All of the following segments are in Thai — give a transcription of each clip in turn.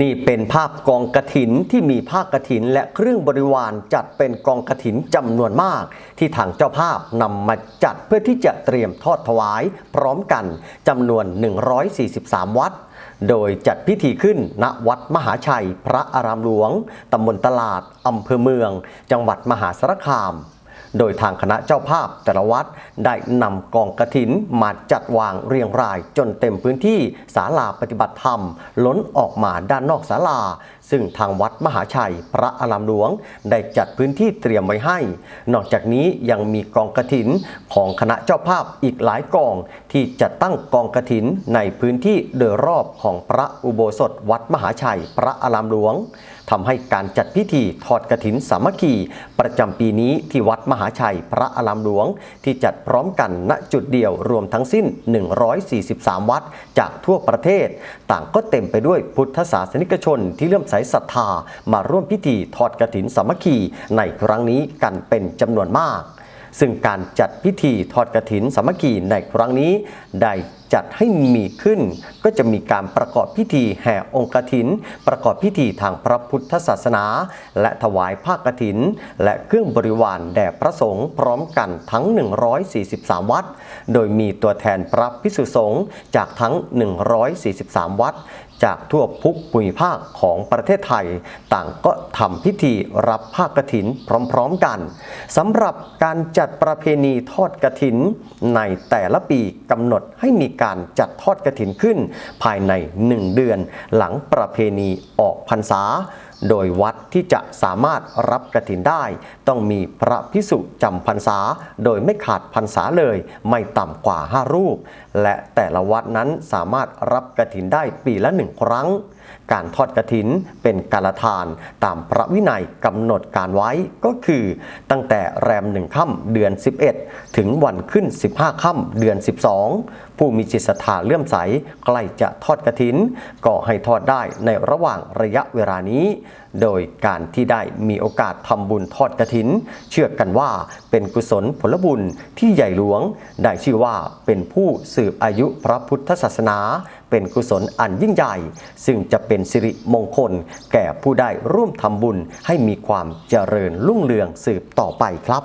นี่เป็นภาพกองกระถินที่มีผ้ากระถินและเครื่องบริวารจัดเป็นกองกระถินจำนวนมาก ที่ทางเจ้าภาพนำมาจัดเพื่อที่จะเตรียมทอดถวาย พร้อมกันจำนวน 143 วัด โดยจัดพิธีขึ้นณวัดมหาชัย พระอารามหลวงตำบลตลาดอำเภอเมือง จังหวัดมหาสารคาม โดยทางคณะเจ้าภาพแต่ละวัดได้นำกองกระถินมาจัดวางเรียงรายจนเต็มพื้นที่ศาลาปฏิบัติธรรม ล้นออกมาด้านนอกศาลา ซึ่งทางวัดมหาชัยพระอารามหลวง ได้จัดพื้นที่เตรียมไว้ให้ นอกจากนี้ยังมีกองกระถินของคณะเจ้าภาพอีกหลายกอง ที่จะตั้งกองกระถินในพื้นที่โดยรอบของพระอุโบสถวัดมหาชัยพระอารามหลวง ทำให้การจัดพิธีทอดกระถินสามัคคี ประจำปีนี้ที่วัดมหาชัยพระอารามหลวง ที่จัดพร้อมกันณจุดเดียวรวมทั้งสิ้น 143 วัดจากทั่วประเทศ ต่างก็เต็มไปด้วยพุทธศาสนิกชนที่เลื่อมใสศรัทธา มาร่วมพิธีทอดกระถินสามัคคีในครั้งนี้กันเป็นจำนวนมาก ซึ่งการจัดพิธีทอดกระถินสามัคคีในครั้งนี้ได้ จัดให้มีขึ้น ก็จะมีการประกอบพิธีแห่องค์กฐิน ประกอบพิธีทางพระพุทธศาสนา และถวายผ้ากฐิน และเครื่องบริวารแด่พระสงฆ์พร้อมกันทั้ง 143 วัด โดยมีตัวแทนพระพิสุสงฆ์จากทั้ง 143 วัดจากทั่วภูมิภาคของประเทศไทย ต่างก็ทำพิธีรับผ้ากฐินพร้อมๆกันสำหรับการจัดประเพณีทอดกฐินในแต่ละปีกำหนดให้มีการจัดทอดกระถินขึ้น ภายใน 1 เดือน หลังประเพณีออกพรรษา โดยวัดที่จะสามารถรับกฐินได้ ต้องมีพระพิสุจำพรรษา โดยไม่ขาดพรรษาเลย ไม่ต่ำกว่า 5 รูป และแต่ละวัดนั้นสามารถรับกฐินได้ปีละหนึ่งครั้ง การทอดกระถินเป็นการทานตามพระวินัยกำหนดการไว้ก็คือ ตั้งแต่แรมหนึ่งค่ำเดือน 11 ถึงวันขึ้น 15ค่ำเดือน 12 ผู้มีจิตศรัทธาเลื่อมใสใกล้จะทอดกระถิน ก็ให้ทอดได้ในระหว่างระยะเวลานี้โดยการที่ได้มีโอกาสทำบุญทอดกระถิน เชื่อกันว่าเป็นกุศลผลบุญที่ใหญ่หลวง ได้ชื่อว่าเป็นผู้สืบอายุพระพุทธศาสนา เป็นกุศลอันยิ่งใหญ่ ซึ่งจะเป็นสิริมงคล แก่ผู้ได้ร่วมทำบุญให้มีความเจริญรุ่งเรืองสืบต่อไปครับ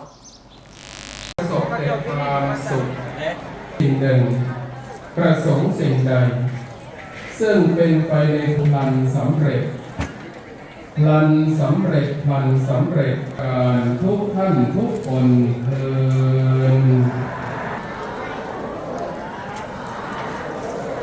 ประสบแต่ความสุขสิ่งหนึ่งประสงค์สิ่งใด ซึ่งเป็นไปในพลันสำเร็จ พลันสำเร็จพลันสำเร็จการทุกท่านทุกคนเธอ